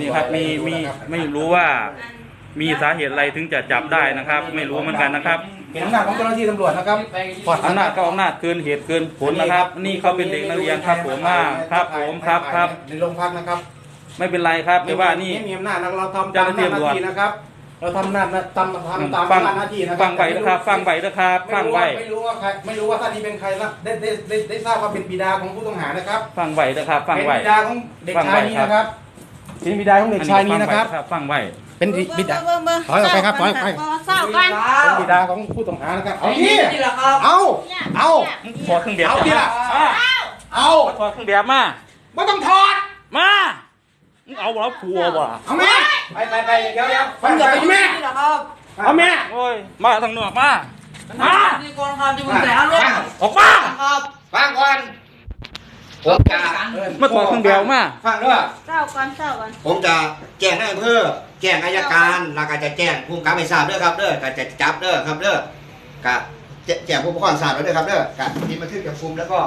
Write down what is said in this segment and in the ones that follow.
นี่ครับมีมีไม่รู้ว่ามีสาเหตุอะไรถึงจะจับได้นะครับ ไม่รู้เหมือนกันนะครับ เป็นอำนาจของเจ้าหน้าที่ตำรวจนะครับปลอดอำนาจก็อำนาจเกินเหตุเกินผลนะครับ นี่เขาเป็นเด็กนักเรียนครับผมอ่าครับผมครับครับ ในโรงพักนะครับ ไม่เป็นไรครับแต่ว่านี่ไม่มีอำนาจนะเราทำเจ้าตามหน้าที่หน้าตำรวจที่นะครับ เราทำหน้าทำทำตามฟังหน้าที่นะครัฟังไว้นะครับ ฟังไว้นะครับฟังไว้ไม่รู้ว่าใครไม่รู้ว่าท่านนี้เป็นใครนะได้ได้ได้ได้ทราบว่าเป็นบิดาของผู้ต้องหานะครับ ฟังไว้นะครับ ฟังเป็นไว้บิดาของเด็กฟังชาไว้ยนี้ครับนะครับ เป็นบิดาของเด็กชายนี้นะครับ ฟังไว้เป็นบิดาเบิ่งเบิ่งถอยออกไปครับถอยออกไปเศร้ากันเป็นบิดาของผู้ต้องหานะครับ เอานี่ที่นี่แหละครับเอาเอามึงถอดเครื่องแบบเอาที่ละมาเอาถอดเครื่องแบบมาไม่ต้องถอดมามึงเอาแล้วกลัวว่ะเอาแม่ไปไปไปเดี๋ยวเดี๋ยวมันอย่าไปแม่นี่แหละครับเอาแม่โอ้ยมาทางนอกมามานี่ก่อนครับที่ผมแต่อารมณ์ออกมาครับฟังก่อน ผมจะมาถอดเครื่องแบบมา ฟังด้วยเศร้ากันเศร้ากันผมจะแจ้งให้อำเภอแจ้งอายการแล้วก็จะแจ้งผู้กำกับให้ทราบเด้อครับเด้อก็จะจับเด้อครับเด้อกะแจ้แจ้งผู้ปกครองทราบแล้วเด้อครับเด้อกะที่บันทึกจับกุมแล้วก็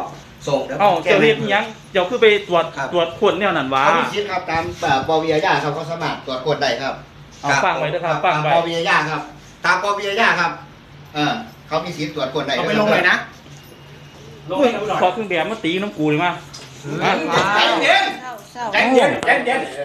ส่งแล้วก็เอ้าแจ้เจ้างเฮ็ให้ดอิหยังเจ้าคือไปตรวจครับ ตรวจคนแนวนั้นวะ เขามีสิทธิ์ครับตามแบบปวิยญาครับเขาสามารถตรวจคนได้ครับเอาฟังไว้ด้วยครับฟังไว้ ตามปวิยญาครับ ตามปวิยญาครับ เออเขามีสิทธิ์ตรวจคนได้เอาไปลงเลยนะ เฮ้ยถอดเครื่องแบบมาตีน้ำกูเลยมามาใจเย็นเศร้าเศร้าใจเย็นใจเย็น